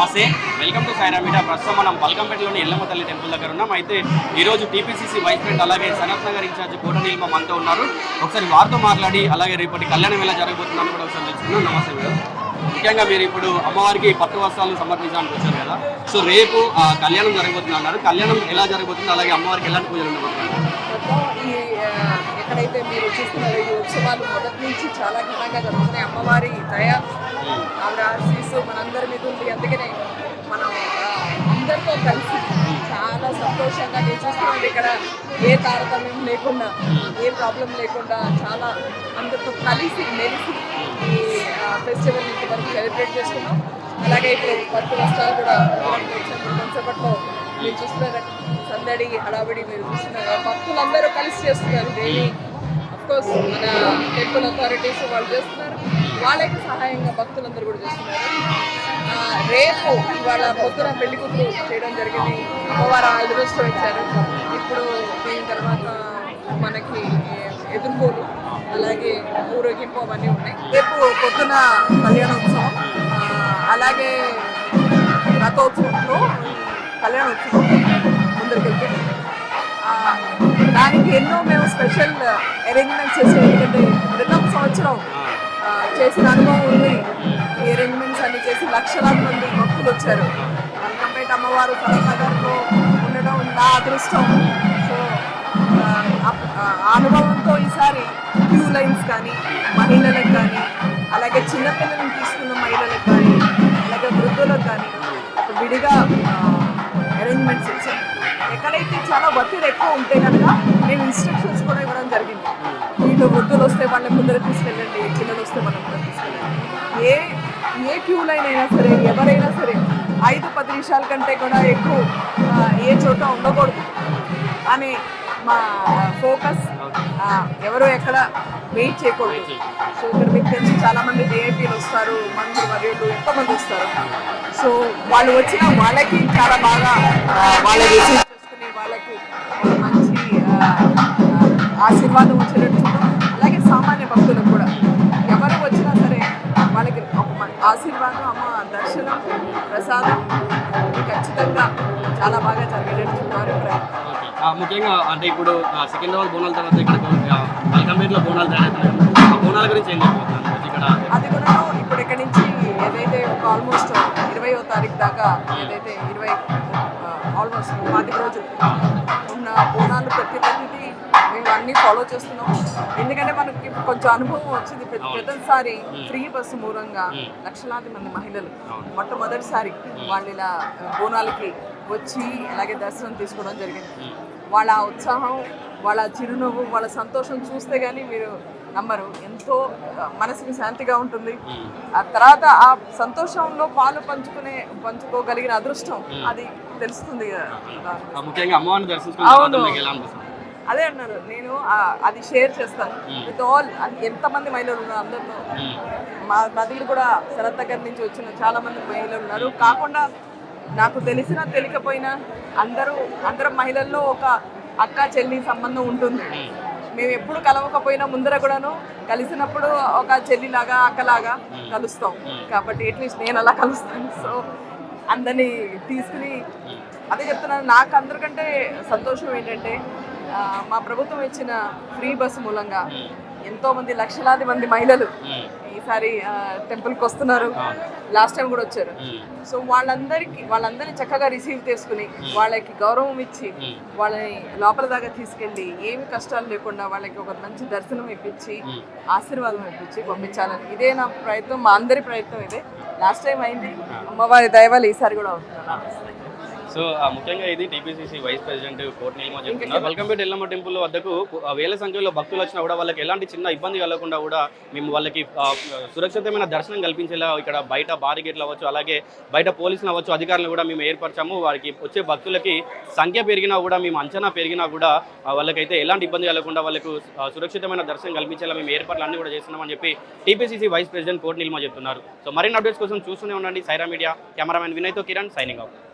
నమస్తే. Welcome to సాయిరా media ప్రస్తుతం మనం బల్కంపేటలోని ఎల్లమ్మ తల్లి టెంపుల్ దగ్గర ఉన్నాం. అయితే ఈరోజు టీపీసీసీ వైస్ ప్రెసిడెంట్ అలాగే సనత్ నగర్ ఇన్ఛార్జ్ కోట నీలిమ మనతో ఉన్నారు. ఒకసారి వారితో మాట్లాడి అలాగే రేపటి కళ్యాణం ఎలా జరగబోతుందని కూడా ఒకసారి తెలుసుకున్నాం నమస్తే మేడం. ముఖ్యంగా మీరు ఇప్పుడు అమ్మవారికి పట్టు వస్త్రాలు సమర్పించడానికి వచ్చారు కదా. సో రేపు ఆ, కళ్యాణం జరగబోతుంది అన్నారు. కళ్యాణం ఎలా జరగబోతుంది? అలాగే అమ్మవారికి ఎలాంటి పూజలు ఉండబోతున్నారు ఎక్కడైతే మీరు చూస్తున్నారు ఈ ఉత్సవాలు మొదటి నుంచి చాలా ఘనంగా జరుగుతున్నాయి. అమ్మవారి దయ కానీ నేను ఇక్కడ ఏ తారతమ్యం లేకుండా ఏ ప్రాబ్లం లేకుండా చాలా అందరితో కలిసి మెలిసి ఈ ఫెస్టివల్ ఇంతవరకు సెలబ్రేట్ చేసుకున్నాం. అలాగే ఇప్పుడు పట్టు వస్త్రాలు కూడా ఇవ్వడానికి కొంచెంసేపట్లో మీరు చూస్తున్నారు? సందడి హడావిడి మీరు చూస్తున్నారు? భక్తులందరూ కలిసి చేస్తున్నారు. డైలీ కోర్స్ మన టెంపుల్ అథారిటీస్ వాళ్ళు చేస్తున్నారు. వాళ్ళకి సహాయంగా భక్తులందరూ కూడా చేస్తున్నారు. రేపు ఇవాళ పొద్దున పెళ్ళి కూతురు చేయడం జరిగింది. అమ్మవారు అదృష్టం ఇచ్చారు. ఇప్పుడు దీని తర్వాత మనకి ఎదుర్కోలు అలాగే ఊరేగింపు అవన్నీ ఉన్నాయి. రేపు పొద్దున కళ్యాణోత్సవం. అలాగే రథోత్సవంలో కళ్యాణోత్సవం ముందరికెళ్తుంది దానికి ఎన్నో మేము స్పెషల్ అరేంజ్మెంట్స్ చేసాం. ఎందుకంటే క్రితం సంవత్సరం చేసిన అనుభవం ఉంది ఈ అరేంజ్మెంట్స్ అన్ని చేసి లక్షలాది మంది భక్తులు వచ్చారు. మల్కంపేట అమ్మవారు కరీంనగర్లో ఉండడం నా అదృష్టం. సో అనుభవంతో ఈసారి క్యూ లైన్స్ కానీ మహిళలకు కానీ అలాగే చిన్నపిల్లలను తీసుకున్న మహిళలకు కానీ అలాగే వృద్ధులకు కానీ విడిగా అరేంజ్మెంట్స్ చేశాం ఎక్కడైతే చాలా ఒత్తిడి ఎక్కువ ఉంటే కనుక నేను ఇన్స్ట్రక్షన్స్ కూడా ఇవ్వడం జరిగింది. వీళ్ళు వృద్ధులు వస్తే వాళ్ళ ముందర తీసుకెళ్ళండి పిల్లలు వస్తే వాళ్ళ ముందర తీసుకెళ్ళండి. ఏ ఏ క్యూ లైన్ అయినా సరే ఎవరైనా సరే ఐదు పది నిమిషాల కంటే కూడా ఎక్కువ ఏ చోట ఉండకూడదు. అని మా ఫోకస్ ఎవరు ఎక్కడ వెయిట్ చేయకూడదు. సో ఇక్కడ మీకు తెలిసి చాలా మంది విఐపీలు వస్తారు మంది మరియు ఎంతో మంది వస్తారు. సో వాళ్ళు వచ్చిన వాళ్ళకి చాలా బాగా వాళ్ళ రిసీవ్ చేసుకుని వాళ్ళకి మంచి ఆశీర్వాదం వచ్చేటట్టు ఆశీర్వాదం అమ్మ దర్శనం ప్రసాదం. ఖచ్చితంగా చాలా బాగా జరిగేటట్టు ఆ, ముఖ్యంగా అంటే ఇప్పుడు సికింద్రాబాద్ బోనాల తర్వాత ఇక్కడ బల్కంపేటలో బోనాలు తయారవుతున్నాయి ఆ బోనాల గురించి ఏం ఇక్కడ అది కూడా ఇప్పుడు ఇక్కడి నుంచి ఏదైతే ఒక ఆల్మోస్ట్ ఇరవయో తారీఖు దాకా ఏదైతే ఇరవై ఆల్మోస్ట్ పాతిక రోజులు ఉన్న బోనాలు ప్రతి ప్రతిదీ అన్నీ ఫాలో చేస్తున్నాం. ఎందుకంటే మనకి కొంచెం అనుభవం వచ్చింది. ప్రతి ప్రతిసారి ఫ్రీ బస్సు మూలంగా లక్షలాది మంది మహిళలు మొట్టమొదటిసారి వాళ్ళు ఇలా బోనాలకి వచ్చి అలాగే దర్శనం తీసుకోవడం జరిగింది. వాళ్ళ ఉత్సాహం వాళ్ళ చిరునవ్వు వాళ్ళ సంతోషం చూస్తే కానీ మీరు నమ్మరు. ఎంతో మనసుకి శాంతిగా ఉంటుంది. ఆ తర్వాత ఆ సంతోషంలో పాలు పంచుకునే పంచుకోగలిగిన అదృష్టం అది తెలుస్తుంది కదా. ముఖ్యంగా అమ్మవారిని అదే అన్నారు. నేను అది షేర్ చేస్తాను. విత్ ఆల్ ఎంతమంది మహిళలు ఉన్నారు అందరితో. మా దగ్గర కూడా శరత్ దగ్గర నుంచి వచ్చిన చాలా మంది మహిళలు ఉన్నారు. కాకుండా నాకు తెలిసినా తెలియకపోయినా అందరూ అందరం మహిళల్లో ఒక అక్క చెల్లి సంబంధం ఉంటుంది. మేము. ఎప్పుడు కలవకపోయినా ముందర కూడాను కలిసినప్పుడు ఒక చెల్లిలాగా అక్కలాగా కలుస్తాం. కాబట్టి అట్లీస్ట్ నేను అలా కలుస్తాను. సో అందరినీ తీసుకుని అదే చెప్తున్నాను. నాకు అందరికంటే సంతోషం ఏంటంటే మా ప్రభుత్వం ఇచ్చిన ఫ్రీ బస్సు మూలంగా ఎంతో మంది లక్షలాది మంది మహిళలు ఈసారి టెంపుల్కి వస్తున్నారు. లాస్ట్ టైం కూడా వచ్చారు. సో వాళ్ళందరికీ వాళ్ళందరినీ చక్కగా రిసీవ్ చేసుకుని వాళ్ళకి గౌరవం ఇచ్చి వాళ్ళని లోపల దాకా తీసుకెళ్ళి ఏమి కష్టాలు లేకుండా వాళ్ళకి ఒక మంచి దర్శనం ఇప్పించి ఆశీర్వాదం ఇప్పించి పంపించాలని. ఇదే నా ప్రయత్నం మా అందరి ప్రయత్నం ఇదే. లాస్ట్ టైం అయింది. అమ్మవారి దయవల్ల ఈసారి కూడా అవుతుంది. సో ముఖ్యంగా ఇది టీపీసీసీ వైస్ ప్రెసిడెంట్ కోర్టు నియమ చెప్తున్నారు. వెల్కంపేట ఎల్లమ్మ టెంపుల్ వద్దకు వేల సంఖ్యలో భక్తులు వచ్చినా కూడా వాళ్ళకి ఎలాంటి చిన్న ఇబ్బంది కలగకుండా కూడా మేము వాళ్ళకి సురక్షితమైన దర్శనం కల్పించేలా ఇక్కడ బయట బారిగేట్లు అవ్వచ్చు అలాగే బయట పోలీసులు అవ్వచ్చు అధికారులను కూడా మేము ఏర్పరచాము. వారికి వచ్చే భక్తులకి సంఖ్య పెరిగినా కూడా మేము అంచనా పెరిగినా కూడా వాళ్ళకైతే ఎలాంటి ఇబ్బంది కలగకుండా వాళ్ళకు సురక్షితమైన దర్శనం కల్పించేలా మేము ఏర్పాట్లు అన్ని కూడా చేస్తున్నామని చెప్పి TPCC vice president Kota Neelima చెప్తున్నారు. సో మరిన్ని అప్డేట్స్ కోసం చూస్తూనే ఉండండి. సైరా మీడియా కెమెరామెన్ వినయ్తో కిరణ్ సైనింగ్ అవుట్